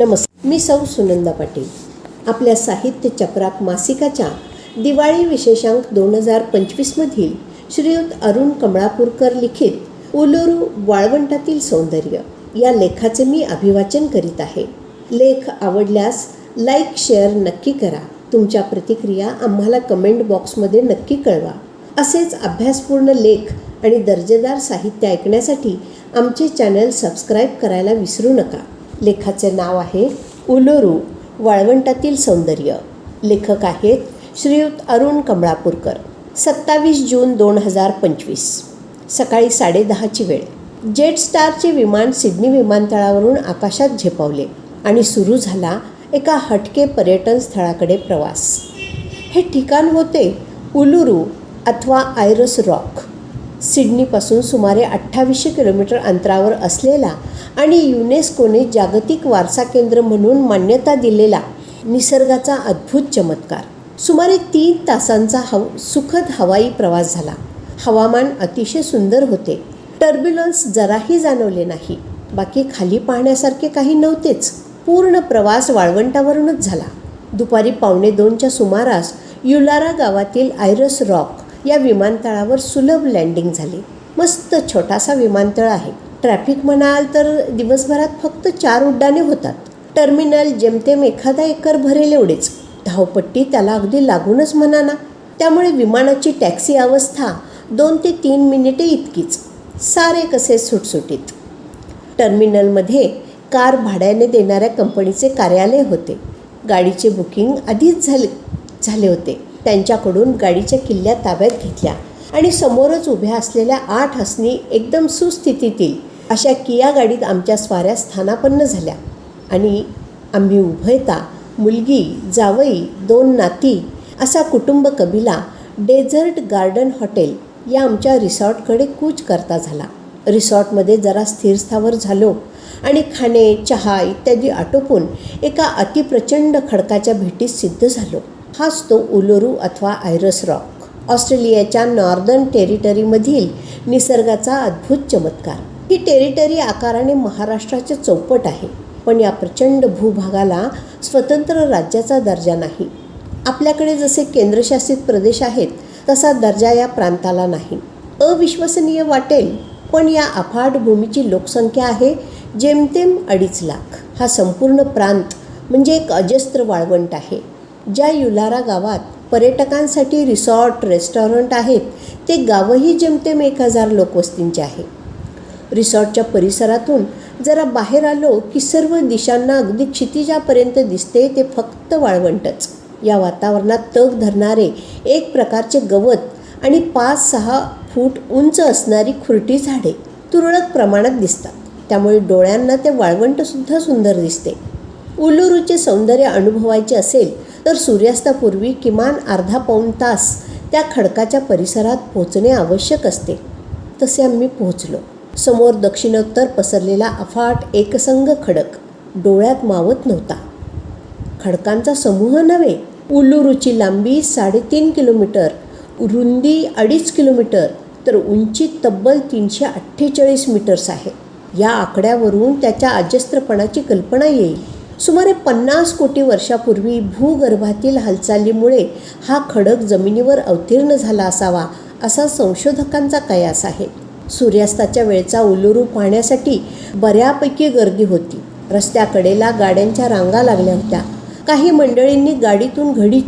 नमस्कार. मी सौ सुनंदा पाटील. आपल्या साहित्य चक्रात मासिकाच्या दिवाळी विशेषांक दोन हजार पंचवीसमधील श्रीयुत अरुण कमळापूरकर लिखित उलोरू वाळवंटातील सौंदर्य या लेखाचे मी अभिवाचन करीत आहे. लेख आवडल्यास लाईक शेअर नक्की करा. तुमच्या प्रतिक्रिया आम्हाला कमेंट बॉक्समध्ये नक्की कळवा. असेच अभ्यासपूर्ण लेख आणि दर्जेदार साहित्य ऐकण्यासाठी आमचे चॅनल सबस्क्राईब करायला विसरू नका. लेखाचे नाव आहे उलोरू वाळवंटातील सौंदर्य. लेखक आहेत श्रीयुत अरुण कमळापूरकर. सत्तावीस जून दोन हजार पंचवीस. सकाळी साडेदहाची वेळ. जेट स्टारचे विमान सिडनी विमानतळावरून आकाशात झेपावले आणि सुरू झाला एका हटके पर्यटन स्थळाकडे प्रवास. हे ठिकाण होते उलुरू अथवा आयरस रॉक. सिडनीपासून सुमारे अठ्ठावीसशे किलोमीटर अंतरावर असलेला आणि युनेस्कोने जागतिक वारसा केंद्र म्हणून मान्यता दिलेला निसर्गाचा अद्भुत चमत्कार. सुमारे तीन तासांचा हव सुखद हवाई प्रवास झाला. हवामान अतिशय सुंदर होते. टर्ब्युलन्स जराही जाणवले नाही. बाकी खाली पाहण्यासारखे काही नव्हतेच. पूर्ण प्रवास वाळवंटावरूनच झाला. दुपारी पावणे दोनच्या सुमारास युलारा गावातील आयरस रॉक या विमानतळावर सुलभ लँडिंग झाली. मस्त छोटासा विमानतळ आहे. ट्रॅफिक म्हणाल तर दिवसभरात फक्त चार उड्डाणे होतात. टर्मिनल जेमतेम एखादा एकर भरेल एवढेच. धावपट्टी त्याला अगदी लागूनच म्हणा ना त्यामुळे विमानाची टॅक्सी अवस्था दोन ते तीन मिनिटे इतकीच. सारे कसे सुटसुटीत. टर्मिनलमध्ये कार भाड्याने देणाऱ्या कंपनीचे कार्यालय होते. गाडीचे बुकिंग आधीच झाले झाले होते. त्यांच्याकडून गाडीच्या किल्ल्या ताब्यात घेतल्या आणि समोरच उभ्या असलेल्या आठ हसणी एकदम सुस्थितीतील अशा किया गाडीत आमच्या स्वाऱ्या स्थानापन्न झाल्या. आणि आम्ही उभयता मुलगी जावई दोन नाती असा कुटुंब कबिला डेझर्ट गार्डन हॉटेल या आमच्या रिसॉर्टकडे कूच करता झाला. रिसॉर्टमध्ये जरा स्थिरस्थावर झालो आणि खाणे चहा इत्यादी आटोपून एका अतिप्रचंड खडकाच्या भेटीत सिद्ध झालो. हाच तो उलोरू अथवा आयरस रॉक. ऑस्ट्रेलियाच्या नॉर्दर्न टेरिटरीमधील निसर्गाचा अद्भुत चमत्कार. ही टेरिटरी आकाराने महाराष्ट्राचे चौपट आहे पण या प्रचंड भूभागाला स्वतंत्र राज्याचा दर्जा नाही. आपल्याकडे जसे केंद्रशासित प्रदेश आहेत तसा दर्जा या प्रांताला नाही. अविश्वसनीय वाटेल पण या अफाट भूमीची लोकसंख्या आहे जेमतेम अडीच लाख. हा संपूर्ण प्रांत म्हणजे एक अजस्त्र वाळवंट आहे. ज्या युलारा गावात पर्यटकांसाठी रिसॉर्ट रेस्टॉरंट आहेत ते गावही जेमतेम एक हजार लोकवस्तींचे आहे. रिसॉर्टच्या परिसरातून जरा बाहेर आलो की सर्व दिशांना अगदी क्षितिजापर्यंत दिसते ते फक्त वाळवंटच. या वातावरणात तग धरणारे एक प्रकारचे गवत आणि पाच सहा फूट उंच असणारी खुरटी झाडे तुरळक प्रमाणात दिसतात. त्यामुळे डोळ्यांना ते वाळवंटसुद्धा सुंदर दिसते. उलुरूचे सौंदर्य अनुभवायचे असेल तर सूर्यास्तापूर्वी किमान अर्धा पाऊण तास त्या खडकाच्या परिसरात पोहोचणे आवश्यक असते. तसे आम्ही पोहोचलो. समोर दक्षिणोत्तर पसरलेला अफाट एकसंग खडक डोळ्यात मावत नव्हता. खडकांचा समूह नव्हे उल्लुरूची लांबी साडेतीन किलोमीटर रुंदी अडीच किलोमीटर तर उंची तब्बल तीनशे अठ्ठेचाळीस मीटर्स आहे. या आकड्यावरून त्याच्या अजस्त्रपणाची कल्पना येईल. सुमारे पन्नास कोटी वर्षापूर्वी भूगर्भातील हालचालीमुळे हा खडक जमिनीवर अवतीर्ण झाला असावा असा संशोधकांचा कयास आहे. सूर्यास्ताच्या वेळचा उलुरू पाहण्यासाठी बऱ्यापैकी गर्दी होती. रस्त्याकडेला गाड्यांच्या रांगा लागल्या होत्या. काही मंडळींनी गाडीतून घडी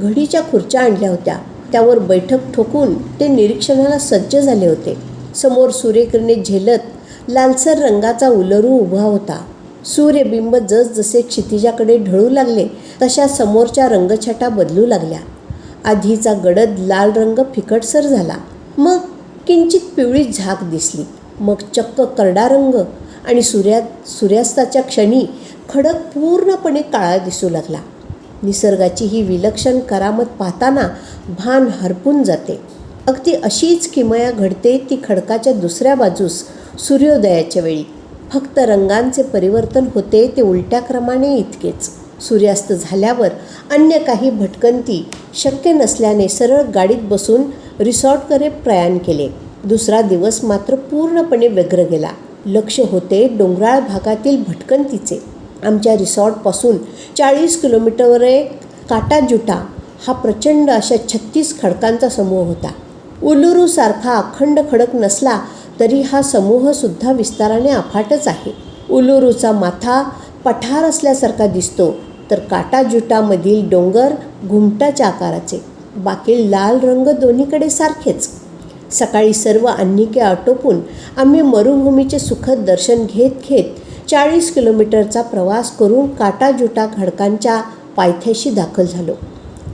घडीच्या खुर्च्या आणल्या होत्या. त्यावर बैठक ठोकून ते निरीक्षणाला सज्ज झाले होते. समोर सूर्यकिरणे झेलत लालसर रंगाचा उलरू उभा होता. सूर्यबिंब जसजसे क्षितिजाकडे ढळू लागले तशा समोरच्या रंगछटा बदलू लागल्या. आधीचा गडद लाल रंग फिकटसर झाला. मग किंचित पिवळी झाक दिसली. मग चक्क करडा रंग आणि सूर्या सूर्यास्ताच्या क्षणी खडक पूर्णपणे काळा दिसू लागला. निसर्गाची ही विलक्षण करामत पाहताना भान हरपून जाते. अगदी अशीच किमया घडते ती खडकाच्या दुसऱ्या बाजूस सूर्योदयाच्या वेळी. फक्त रंगांचे परिवर्तन होते ते उलट्या क्रमाने इतकेच. सूर्यास्त झाल्यावर अन्य काही भटकंती शक्य नसल्याने सरळ गाडीत बसून रिसॉर्टकडे प्रयाण केले. दुसरा दिवस मात्र पूर्णपणे व्यग्र गेला. लक्ष होते डोंगराळ भागातील भटकंतीचे. आमच्या रिसॉर्टपासून चाळीस किलोमीटरवर एक काटाजुटा हा प्रचंड अशा छत्तीस खडकांचा समूह होता. उलुरूसारखा अखंड खडक नसला तरी हा समूहसुद्धा विस्ताराने अफाटच आहे. उलुरूचा माथा पठार असल्यासारखा दिसतो तर काटाजुटामधील डोंगर घुमटाच्या आकाराचे बाकी लाल रंग दोन्हीकडे सारखेच. सकाळी सर्व अन्निके आटोपून आम्ही मरुभूमीचे सुखद दर्शन घेत घेत चाळीस किलोमीटरचा प्रवास करून काटाजुटा खडकांच्या पायथ्याशी दाखल झालो.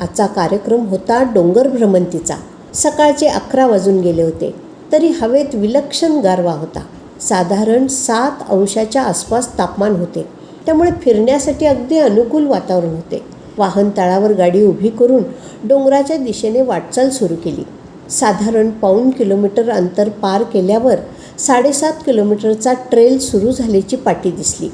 आजचा कार्यक्रम होता डोंगर भ्रमंतीचा. सकाळचे अकरा वाजून गेले होते. तरी हवेत विलक्षण गारवा होता. साधारण सात अंशाच्या आसपास तापमान होते. त्यामुळे फिरण्यासाठी अगदी अनुकूल वातावरण होते. वाहन तळावर गाडी उभी करून डोंगराच्या दिशेने वाटचाल सुरू केली. साधारण पाऊण किलोमीटर अंतर पार केल्यावर साडेसात किलोमीटरचा ट्रेल सुरू झाल्याची पाटी दिसली.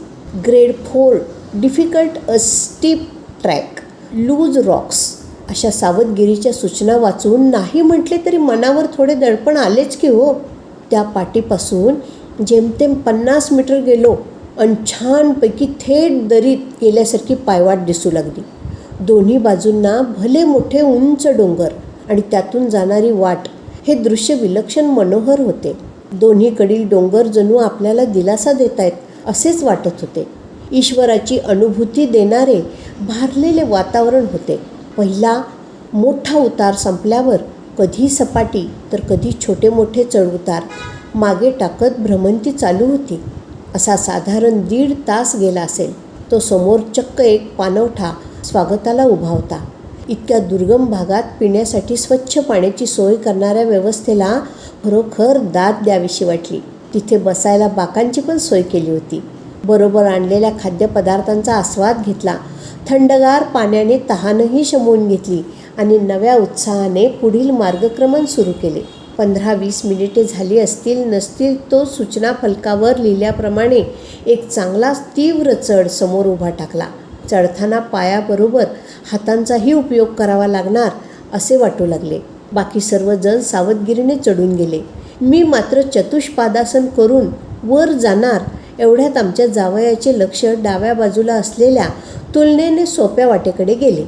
Grade four difficult a steep track loose rocks अशा सावधगिरीच्या सूचना वाचून नाही म्हटले तरी मनावर थोडे दडपण आलेच की हो. त्या पाटीपासून जेमतेम पन्नास मीटर गेलो आणि छानपैकी थेट दरीत गेल्यासारखी पायवाट दिसू लागली. दोन्ही बाजूंना भले मोठे उंच डोंगर आणि त्यातून जाणारी वाट हे दृश्य विलक्षण मनोहर होते. दोन्हीकडील डोंगर जणू आपल्याला दिलासा देत आहेत असेच वाटत होते. ईश्वराची अनुभूती देणारे भारलेले वातावरण होते. पहिला मोठा उतार संपल्यावर कधी सपाटी तर कधी छोटे मोठे चढउतार मागे टाकत भ्रमंती चालू होती. असा साधारण दीड तास गेला असेल. तो समोर चक्क एक पानवठा स्वागताला उभा होता. इतक्या दुर्गम भागात पिण्यासाठी स्वच्छ पाण्याची सोय करणाऱ्या व्यवस्थेला खरोखर दाद द्यावीशी वाटली. तिथे बसायला बाकांची पण सोय केली होती. बरोबर आणलेल्या खाद्यपदार्थांचा आस्वाद घेतला. थंडगार पाण्याने तहानही शमवून घेतली आणि नव्या उत्साहाने पुढील मार्गक्रमण सुरू केले. पंधरा वीस मिनिटे झाली असतील नसतील तो सूचना फलकावर लिहिल्याप्रमाणे एक चांगला तीव्र चढ समोर उभा टाकला. चढताना पायाबरोबर हातांचाही उपयोग करावा लागणार असे वाटू लागले. बाकी सर्वजण सावधगिरीने चढून गेले. मी मात्र चतुष्पादासन करून वर जाणार एवढ्यात आमच्या जावयाचे लक्ष डाव्या बाजूला असलेल्या तुलनेने सोप्या वाटेकडे गेले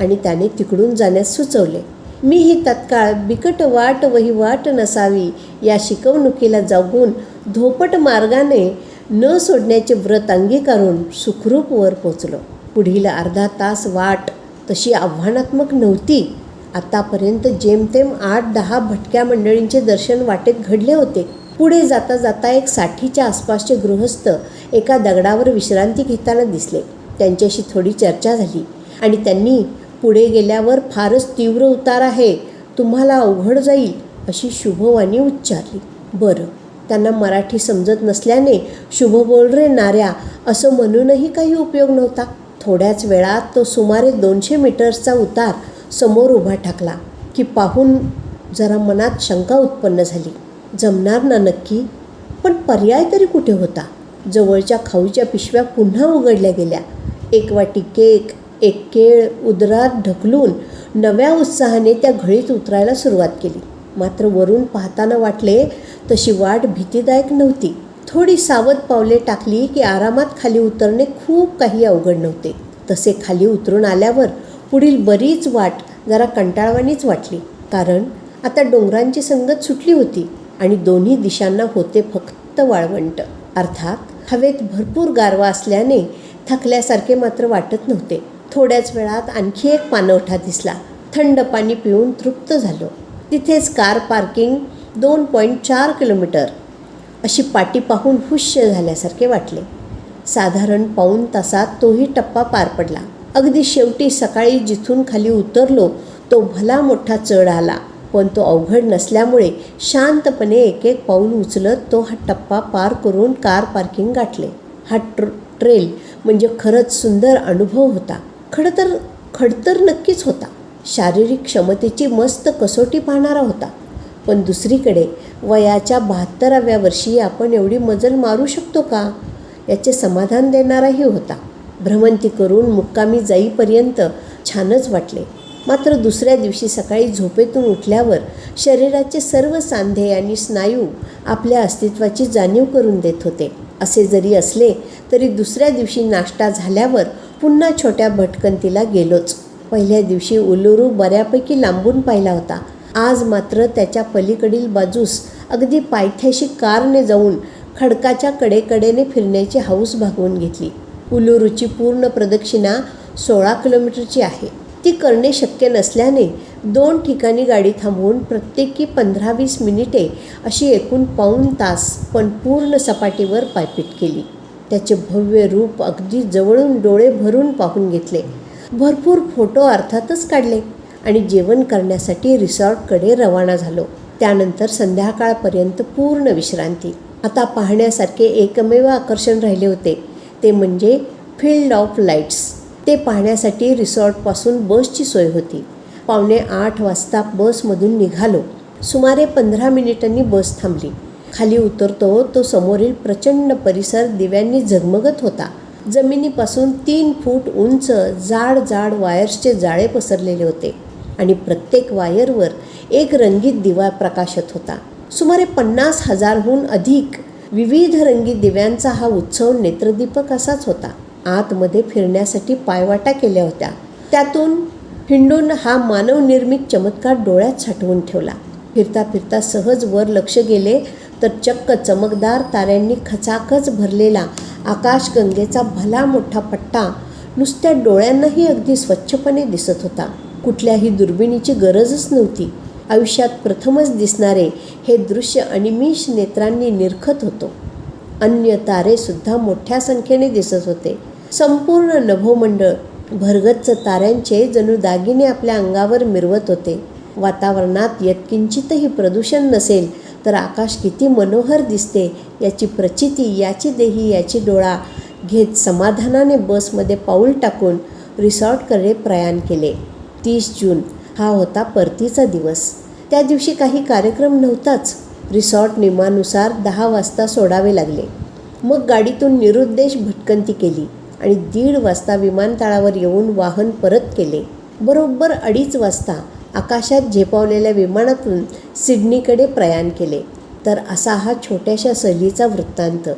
आणि त्याने तिकडून जाण्यास सुचवले. मी ही तत्काळ बिकट वाट वही वाट नसावी या शिकवणुकीला जागून धोपट मार्गाने न सोडण्याचे व्रत अंगीकारून सुखरूपवर पोचलो. पुढील अर्धा तास वाट तशी आव्हानात्मक नव्हती. आतापर्यंत जेमतेम आठ दहा भटक्या मंडळींचे दर्शन वाटेत घडले होते. पुढे जाता जाता एक साठीच्या आसपासचे गृहस्थ एका दगडावर विश्रांती घेताना दिसले. त्यांच्याशी थोडी चर्चा झाली आणि त्यांनी पुढे गेल्यावर फारच तीव्र उतार आहे. तुम्हाला अवघड जाईल अशी शुभवाणी उच्चारली. बरं. त्यांना मराठी समजत नसल्याने शुभ बोल रे नाऱ्या असं म्हणूनही काही उपयोग नव्हता. थोड्याच वेळात तो सुमारे दोनशे मीटर्सचा उतार समोर उभा टाकला की पाहून जरा मनात शंका उत्पन्न झाली. जमणार ना नक्की पण पर्याय तरी कुठे होता? जवळच्या खाऊच्या पिशव्या पुन्हा उघडल्या गेल्या. एक वाटी केक एक केळ उदरात ढकलून नव्या उत्साहाने त्या घळीत उतरायला सुरुवात केली. मात्र वरून पाहताना वाटले तशी वाट भीतीदायक नव्हती. थोडी सावध पावले टाकली की आरामात खाली उतरणे खूप काही अवघड नव्हते. तसे खाली उतरून आल्यावर पुढील बरीच वाट जरा कंटाळवाणीच वाटली. कारण आता डोंगरांची संगत सुटली होती. आणि दोन्ही दिशांना होते फक्त वाळवंट. अर्थात हवेत भरपूर गारवा असल्याने थकल्यासारखे मात्र वाटत नव्हते. थोड्याच वेळात आणखी एक पाणवठा दिसला. थंड पाणी पिऊन तृप्त झालो. तिथेच कार पार्किंग दोन पॉईंट चार किलोमीटर. अशी पाटी पाहून हुश्य झाल्यासारखे वाटले. साधारण पाऊण तासात तोही टप्पा पार पडला. अगदी शेवटी सकाळी जिथून खाली उतरलो तो भला मोठा चढ आला. पण तो अवघड नसल्यामुळे शांतपणे एक एक पाऊल उचलत तो हा टप्पा पार करून कार पार्किंग गाठले. हा ट्र ट्रेल म्हणजे खरंच सुंदर अनुभव होता. खडं तर खडतर नक्कीच होता. शारीरिक क्षमतेची मस्त कसोटी पाहणारा होता. पण दुसरीकडे वयाच्या बहात्तराव्या वर्षी आपण एवढी मजल मारू शकतो का? याचे समाधान देणाराही होता. भ्रमंती करून मुक्कामी जाईपर्यंत छानच वाटले. मात्र दुसऱ्या दिवशी सकाळी झोपेतून उठल्यावर शरीराचे सर्व सांधे आणि स्नायू आपल्या अस्तित्वाची जाणीव करून देत होते. असे जरी असले तरी दुसऱ्या दिवशी नाश्ता झाल्यावर पुन्हा छोट्या भटकंतीला गेलोच. पहिल्या दिवशी उलुरू बऱ्यापैकी लांबून पाहिला होता. आज मात्र त्याच्या पलीकडील बाजूस अगदी पायथ्याशी कारने जाऊन खडकाच्या कडेकडेने फिरण्याची हौस भागवून घेतली. उलुरूची पूर्ण प्रदक्षिणा सोळा किलोमीटरची आहे. ती करणे शक्य नसल्याने दोन ठिकाणी गाडी थांबवून प्रत्येकी पंधरा वीस मिनिटे अशी एकूण पाऊण तास पण पूर्ण सपाटीवर पायपीट केली. त्याचे भव्य रूप अगदी जवळून डोळे भरून पाहून घेतले. भरपूर फोटो अर्थातच काढले आणि जेवण करण्यासाठी रिसॉर्टकडे रवाना झालो. त्यानंतर संध्याकाळपर्यंत पूर्ण विश्रांती. आता पाहण्यासारखे एकमेव आकर्षण राहिले होते. ते म्हणजे फील्ड ऑफ लाईट्स ते पाहण्यासाठी रिसॉर्टपासून बसची सोय होती. पावणे आठ वाजता बसमधून निघालो. सुमारे पंधरा मिनिटांनी बस थांबली. खाली उतरतो तो समोरील प्रचंड परिसर दिव्यांनी झगमगत होता. जमिनीपासून तीन फूट उंच जाड जाड वायर्सचे जाळे पसरलेले होते आणि प्रत्येक वायरवर एक रंगीत दिवा प्रकाशत होता. सुमारे पन्नास हजारहून अधिक विविध रंगीत दिव्यांचा हा उत्सव नेत्रदीपक असाच होता. आतमध्ये फिरण्यासाठी पायवाटा केल्या होत्या. त्यातून हिंडून हा मानवनिर्मित चमत्कार डोळ्यात साठवून ठेवला. फिरता फिरता सहज वर लक्ष गेले तर चक्क चमकदार ताऱ्यांनी खचाखच भरलेला आकाशगंगेचा भला मोठा पट्टा नुसत्या डोळ्यांनाही अगदी स्वच्छपणे दिसत होता. कुठल्याही दुर्बिणीची गरजच नव्हती. आयुष्यात प्रथमच दिसणारे हे दृश्य अनिमिष नेत्रांनी निरखत होतो. अन्य तारेसुद्धा मोठ्या संख्येने दिसत होते. संपूर्ण नभोमंडळ भरगच्च ताऱ्यांचे जणू दागिने आपल्या अंगावर मिरवत होते. वातावरणात यत्किंचितही प्रदूषण नसेल तर आकाश किती मनोहर दिसते याची प्रचिती याची देही याची डोळा घेत समाधानाने बसमध्ये पाऊल टाकून रिसॉर्टकडे प्रयाण केले. तीस जून हा होता परतीचा दिवस. त्या दिवशी काही कार्यक्रम नव्हताच. रिसॉर्ट नियमानुसार दहा वाजता सोडावे लागले. मग गाडीतून निरुद्देश भटकंती केली. आणि दीड वाजता विमानतळावर येऊन वाहन परत केले. बरोबर अडीच वाजता आकाशात झेपावलेल्या विमानातून सिडनीकडे प्रयाण केले. तर असा हा छोट्याशा सहलीचा वृत्तांत.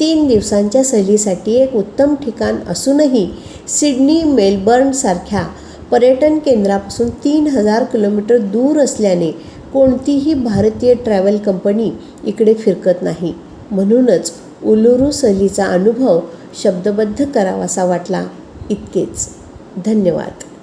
तीन दिवसांच्या सहलीसाठी एक उत्तम ठिकाण असूनही सिडनी मेलबर्नसारख्या पर्यटन केंद्रापासून तीन हजार किलोमीटर दूर असल्याने कोणतीही भारतीय ट्रॅव्हल कंपनी इकडे फिरकत नाही. म्हणूनच उलुरू सहलीचा अनुभव शब्दबद्ध करावासा वाटला. इतकेच. धन्यवाद.